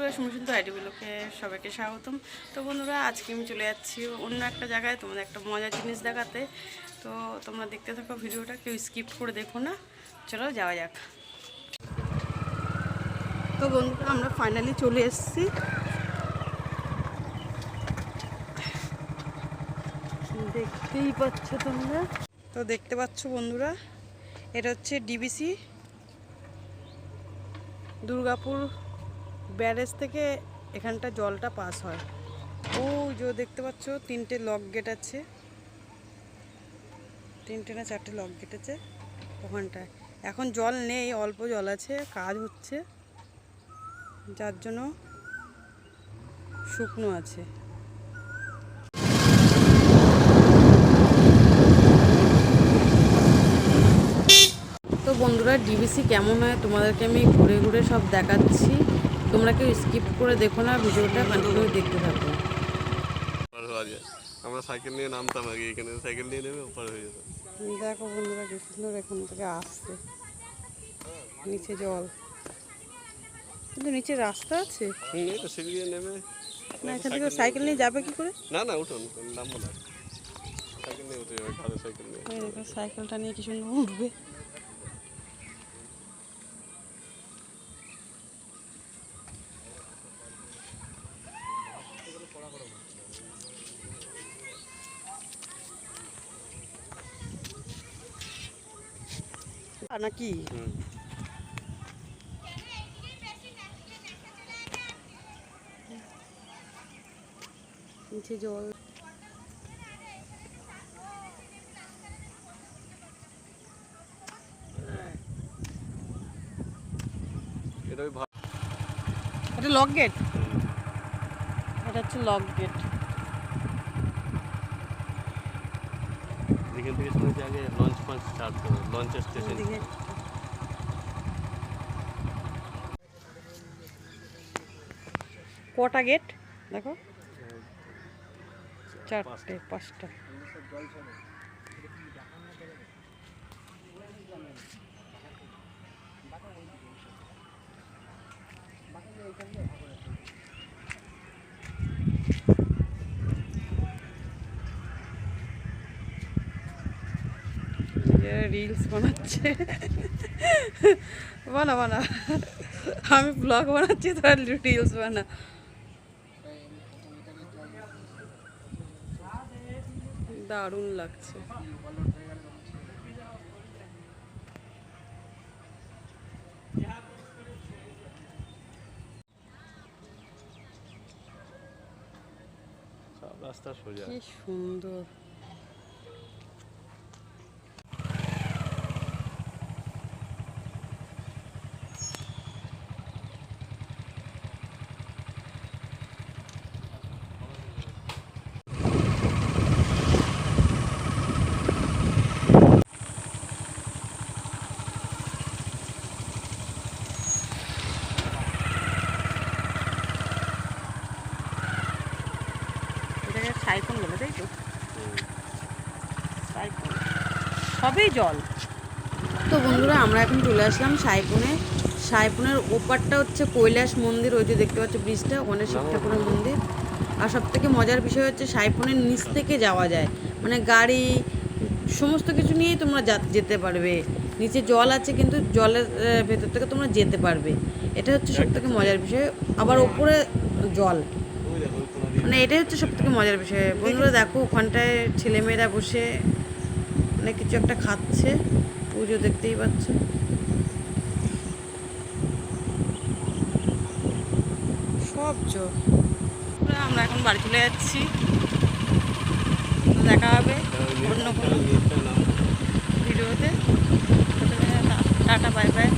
বন্ধুরা সুমিসুন্ত আইডিগুলোকে সবাইকে স্বাগতম। তো বন্ধুরা, আজকে আমি চলে যাচ্ছি অন্য একটা জায়গায় তোমাদের একটা মজার জিনিস দেখাতে। তো তোমরা দেখতে থাকো ভিডিওটা, কেউ স্কিপ করে দেখো না। চলো, যাওয়া যাক। তো বন্ধুরা, আমরা ফাইনালি চলে এসেছি। দেখতেই পাচ্ছ তোমরা। তো দেখতে পাচ্ছ বন্ধুরা, এটা হচ্ছে ডিবিসি, দুর্গাপুর ব্যারেজ থেকে এখানটা জলটা পাস হয়। ও যে দেখতে পাচ্ছ, তিনটে লক গেট আছে। তিনটে না চারটে লক গেট আছে ওখানটায়। এখন জল নেই, অল্প জল আছে, কাজ হচ্ছে। যার জন্য শুকনো আছে। তো বন্ধুরা ডিবিসি কেমন হয় তোমাদেরকে আমি ঘুরে ঘুরে সব দেখাচ্ছি। তোমরা কেউ স্কিপ করে দেখো না ভিডিওটা কন্টিনিউ দেখতে থাকো। আমরা সাইকেল নিয়ে নামতাম আগে এখানে সাইকেল নিয়ে নেমে ওপার হয়ে যেতাম। দেখো বন্ধুরা কি সুন্দর এখান থেকে আসছে। নিচে জল। কিন্তু নিচে রাস্তা আছে? এই তো সিঁড়ি দিয়ে নেমে। না এখান থেকে সাইকেল নিয়ে যাবে কি করে? না না উঠুন নামবো না। সাইকেল নিয়ে উঠে সাইকেল নিয়ে। এই দেখো সাইকেলটা নিয়ে কি সুন্দর উঠবে। নাকি? হুম। নিচে জল। এটা লক গেট এটা হচ্ছে লক গেট এখান থেকে শুনেছি আগে লঞ্চ ফঞ্চ স্টার্ট করে লঞ্চ স্টেশন ওদিকে কটা গেট দেখো। চারটে পাঁচটা। রিলস বানাচ্ছে। বানা বানা আমি ব্লগ বানাচ্ছি তোর রিলস বানা। দারুণ লাগছে। রাস্তা সোজা। কি সুন্দর। সাইফোন বলে তাই তো? সাইফোন সবই জল। তো বন্ধুরা আমরা এখন চলে আসলাম সাইফোনে। সাইফোনের ওপারটা হচ্ছে কৈলাস মন্দির ওই যে দেখতে পাচ্ছ ব্রিজটা ওখানে শিব ঠাকুরের মন্দির। আর সব থেকে মজার বিষয় হচ্ছে সাইফোনের নিচ থেকে যাওয়া যায়। মানে গাড়ি সমস্ত কিছু নিয়েই তোমরা যেতে পারবে। নিচে জল আছে কিন্তু জলের ভেতর থেকে তোমরা যেতে পারবে। এটা হচ্ছে সব থেকে মজার বিষয়। আবার ওপরে জল ওই দেখো ওই কোনা দিয়ে মানে এটাই হচ্ছে সব থেকে মজার বিষয়। বন্ধুরা দেখো ওখানটায় ছেলেমেয়েরা বসে মানে কিছু একটা খাচ্ছে পুজো দেখতেই পাচ্ছ। সব চোখ আমরা এখন বাড়ি চলে যাচ্ছি। দেখা হবে অন্য কোনো ভিডিওতে। Tata bye bye.